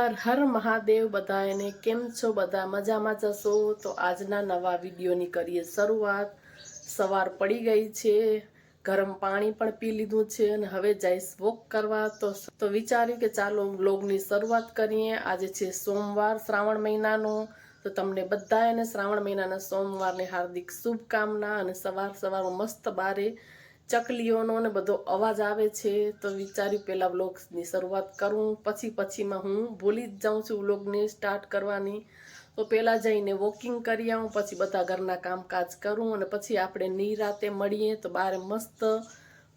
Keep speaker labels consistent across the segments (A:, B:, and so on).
A: હર હર મહાદેવ બધાને કેમ છો બધા? મજામાં જશો? તો આજના નવા વિડીયોની કરીએ શરૂઆત. સવાર પડી ગઈ છે, ગરમ પાણી પણ પી લીધું છે અને હવે જઈશ વોક કરવા. તો તો વિચાર્યું કે ચાલો બ્લોગની શરૂઆત કરીએ. આજે છે સોમવાર શ્રાવણ મહિનાનો. તો તમને બધાને શ્રાવણ મહિનાના સોમવારની હાર્દિક શુભકામના અને સવાર સવારમાં મસ્ત બારે ચકલીઓનો ને બધો અવાજ આવે છે, તો વિચાર્યું પહેલાં વ્લોગ્સની શરૂઆત કરું. પછી પછીમાં હું ભૂલી જ જાઉં છું વ્લોગને સ્ટાર્ટ કરવાની. તો પહેલાં જઈને વોકિંગ કરી આવું, પછી બધા ઘરના કામકાજ કરું અને પછી આપણે નિરાતે મળીએ તો બહાર મસ્ત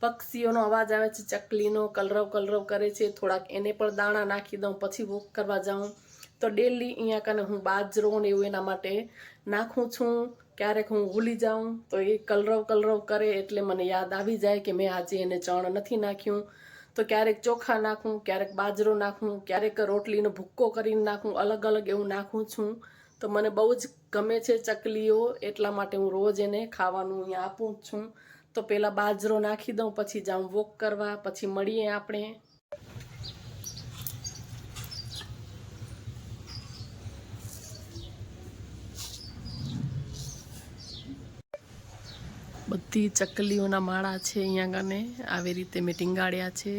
A: પક્ષીઓનો અવાજ આવે છે, ચકલીનો કલરવ કલરવ કરે છે. થોડાક એને પણ દાણા નાખી દઉં, પછી વોક કરવા જાઉં. તો ડેલી અહીંયા કને હું બાજરો ને એવું એના માટે નાખું છું. ક્યારેક હું ભૂલી જાઉં, તો એ કલરવ કલરવ કરે એટલે મને યાદ આવી જાય કે મેં આજે એને ચણ નથી નાખ્યું. તો ક્યારેક ચોખા નાખું, ક્યારેક બાજરો નાખું, ક્યારેક રોટલીનો ભૂક્કો કરીને નાખું, અલગ અલગ એવું નાખું છું. તો મને બહુ જ ગમે છે ચકલીઓ, એટલા માટે હું રોજ એને ખાવાનું અહીંયા આપું છું. તો પહેલાં બાજરો નાખી દઉં, પછી જાઉં વોક કરવા, પછી મળીએ આપણે. બધી ચકલીઓના માળા છે અહીંયા કને આવી રીતે મેં ટીંગાડ્યા છે.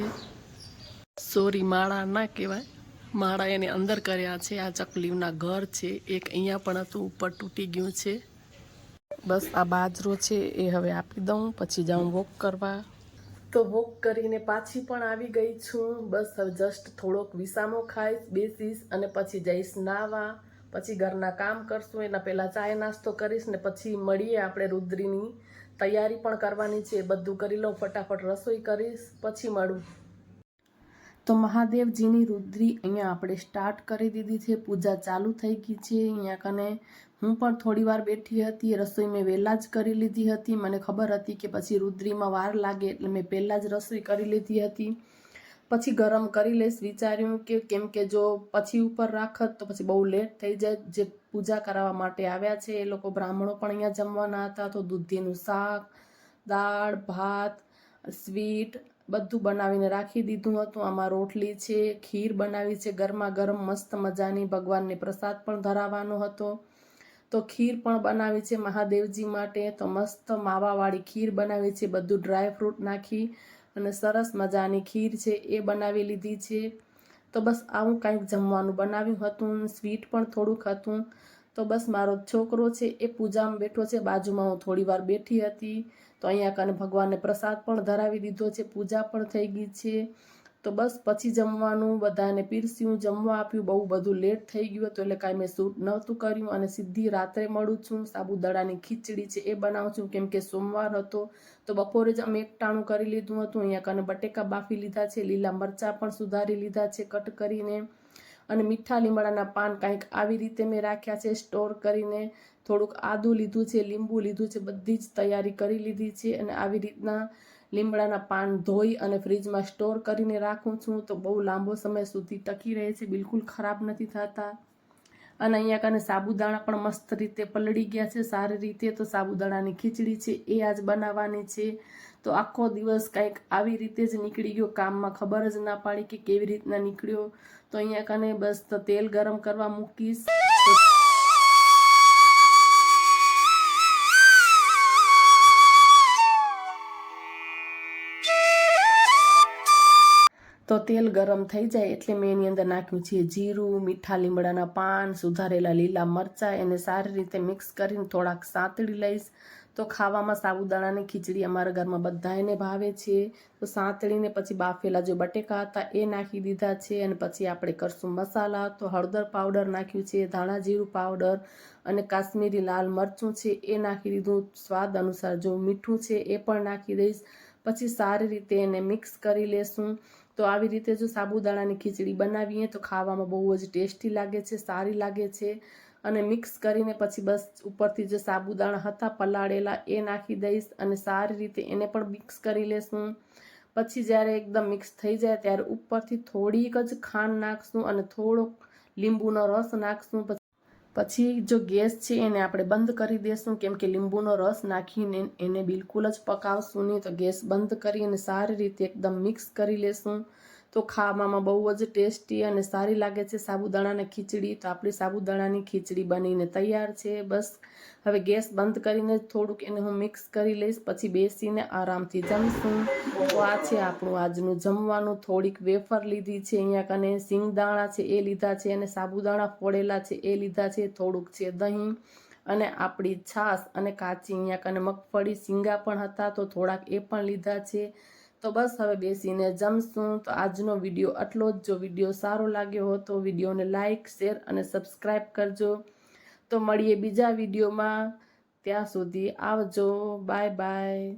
A: સોરી, માળા ના કહેવાય. માળા એને અંદર કર્યા છે. આ ચકલીઓના ઘર છે. એક અહીંયા પણ હતું, ઉપર તૂટી ગયું છે. બસ આ બાજરો છે, એ હવે આપી દઉં. પછી જાઉં વોક કરવા. તો વોક કરીને પાછી પણ આવી ગઈ છું. બસ હવે જસ્ટ થોડોક વિસામો ખાઈશ, બેસીશ અને પછી જઈશ નાવા પછી ઘરના કામ કરશું. એના પહેલાં ચાય નાસ્તો કરીશ ને પછી મળીએ આપણે રુદ્રીની. તૈયારી પણ કરવાની છે. બધું કરી લઉં, ફટાફટ રસોઈ કરીશ, પછી મળું. તો મહાદેવજીની રુદ્રી અહીંયા આપણે સ્ટાર્ટ કરી દીધી છે. પૂજા ચાલુ થઈ ગઈ છે. અહીંયા કને હું પણ થોડી વાર બેઠી હતી. રસોઈ મેં વહેલા જ કરી લીધી હતી. મને ખબર હતી કે પછી રુદ્રીમાં વાર લાગે એટલે મેં પહેલાં જ રસોઈ કરી લીધી હતી. પછી ગરમ કરી લઈશ, વિચાર્યું કે કેમ કે જો પછી ઉપર રાખત તો પછી બહુ લેટ થઈ જાય. જે પૂજા કરાવવા માટે આવ્યા છે, એ લોકો બ્રાહ્મણો પણ અહીંયા જમવાના હતા. તો દૂધીનું શાક, દાળ, ભાત, સ્વીટ બધું બનાવીને રાખી દીધું હતું. આમાં રોટલી છે, ખીર બનાવી છે. ગરમા ગરમ મસ્ત મજાની ભગવાનને પ્રસાદ પણ ધરાવવાનો હતો. તો ખીર પણ બનાવી છે મહાદેવજી માટે. તો મસ્ત માવાવાળી ખીર બનાવી છે. બધું ડ્રાયફ્રૂટ નાખી. અને સરસ મજાની ખીર છે, એ બનાવી લીધી છે. તો બસ આવું કંઈક જમવાનું બનાવ્યું હતું, સ્વીટ પણ થોડુંક હતું. તો બસ મારો છોકરો છે, એ પૂજામાં બેઠો છે, બાજુમાં હું થોડી વાર બેઠી હતી. તો અહીંયા કને ભગવાનને પ્રસાદ પણ ધરાવી દીધો છે, પૂજા પણ થઈ ગઈ છે. તો બસ પછી જમવાનું, બધાને પીરસ્યું, જમવા આપ્યું, બહુ બધું લેટ થઈ ગયું હતું એટલે કાંઈ મેં શૂટ નહોતું કર્યું અને સીધી રાત્રે મળું છું, સાબુદાણાની ખીચડી છે એ બનાવું છું. કેમ કે સોમવાર હતો, તો બપોરે જ અમે એકટાણું કરી લીધું હતું. અહીંયા કને બટેકા બાફી લીધા છે, લીલા મરચાં પણ સુધારી લીધા છે કટ કરીને. અને મીઠા લીમડાના પાન કાંઈક આવી રીતે મેં રાખ્યા છે, સ્ટોર કરીને. થોડુંક આદું લીધું છે, લીંબુ લીધું છે, બધી જ તૈયારી કરી લીધી છે અને આવી રીતના લીમડાના પાન ધોઈ અને ફ્રીજમાં સ્ટોર કરીને રાખું છું તો બહુ લાંબો સમય સુધી ટકી રહે છે, બિલકુલ ખરાબ નથી થતા. અને અહીંયા કને સાબુદાણા પણ મસ્ત રીતે પલળી ગયા છે, સારી રીતે. તો સાબુદાણાની ખીચડી છે, એ આજ બનાવવાની છે. તો આખો દિવસ કંઈક આવી રીતે જ નીકળી ગયો, કામમાં ખબર જ ના પાડી કે કેવી રીતના નીકળ્યો. તો અહીંયા કને બસ તેલ ગરમ કરવા મૂકીશ. તો તેલ ગરમ થઈ જાય એટલે મેં એની અંદર નાખ્યું છે જીરું, મીઠા લીમડાના પાન, સુધારેલા લીલા મરચાં, એને સારી રીતે મિક્સ કરીને થોડાક સાંતળી લઈશ. તો ખાવામાં સાબુદાણાની ખીચડી અમારા ઘરમાં બધાને ભાવે છે. તો સાંતળીને પછી બાફેલા જે બટેકા હતા એ નાખી દીધા છે અને પછી આપણે કરશું મસાલા. તો હળદર પાવડર નાખ્યું છે, ધાણા જીરું પાવડર અને કાશ્મીરી લાલ મરચું છે એ નાખી દીધું. સ્વાદ અનુસાર જો મીઠું છે એ પણ નાખી દઈશ. પછી સારી રીતે એને મિક્સ કરી લેશું. તો આવી રીતે જો સાબુદાણાની ખીચડી બનાવીએ તો ખાવામાં બહુ જ ટેસ્ટી લાગે છે, સારી લાગે છે. અને મિક્સ કરીને પછી બસ ઉપરથી જે સાબુદાણા હતા પલાળેલા એ નાખી દઈશ અને સારી રીતે એને પણ મિક્સ કરી લેશું. પછી જ્યારે એકદમ મિક્સ થઈ જાય ત્યારે ઉપરથી થોડીક જ ખાંડ નાખશું અને થોડોક લીંબુનો રસ નાખશું. પછી જો ગેસ છે એને આપણે બંધ કરી દઈશું કેમ કે લીંબુનો રસ નાખીને એને બિલકુલ જ પકાવશું નહીં, તો ગેસ બંધ કરી અને સારી રીતે એકદમ મિક્સ કરી લેશું. તો ખાવામાં બહુ જ ટેસ્ટી અને સારી લાગે છે સાબુદાણાની ખીચડી. તો આપણી સાબુદાણાની ખીચડી બનીને તૈયાર છે. બસ, હવે ગેસ બંધ કરીને થોડુંક એને હું મિક્સ કરી લઈશ, પછી બેસીને આરામથી જમશું. તો આ છે આપણું આજનું જમવાનું. થોડીક વેફર લીધી છે અહીંયા કને, સિંગદાણા છે એ લીધા છે અને સાબુદાણા ફોડેલા છે એ લીધા છે, થોડુંક છે દહીં અને આપણી છાશ અને કાચી અહીંયા કને મગફળી, સિંગા પણ હતા તો થોડાક એ પણ લીધા છે. તો બસ હવે બેસીને જમશું. તો આજનો વીડિયો આટલો જ. જો વીડિયો સારો લાગ્યો હો તો વિડીયોને લાઇક શેર અને સબસ્ક્રાઈબ કરજો. તો મળીએ બીજા વિડીયોમાં. ત્યાં સુધી આવજો. Bye bye.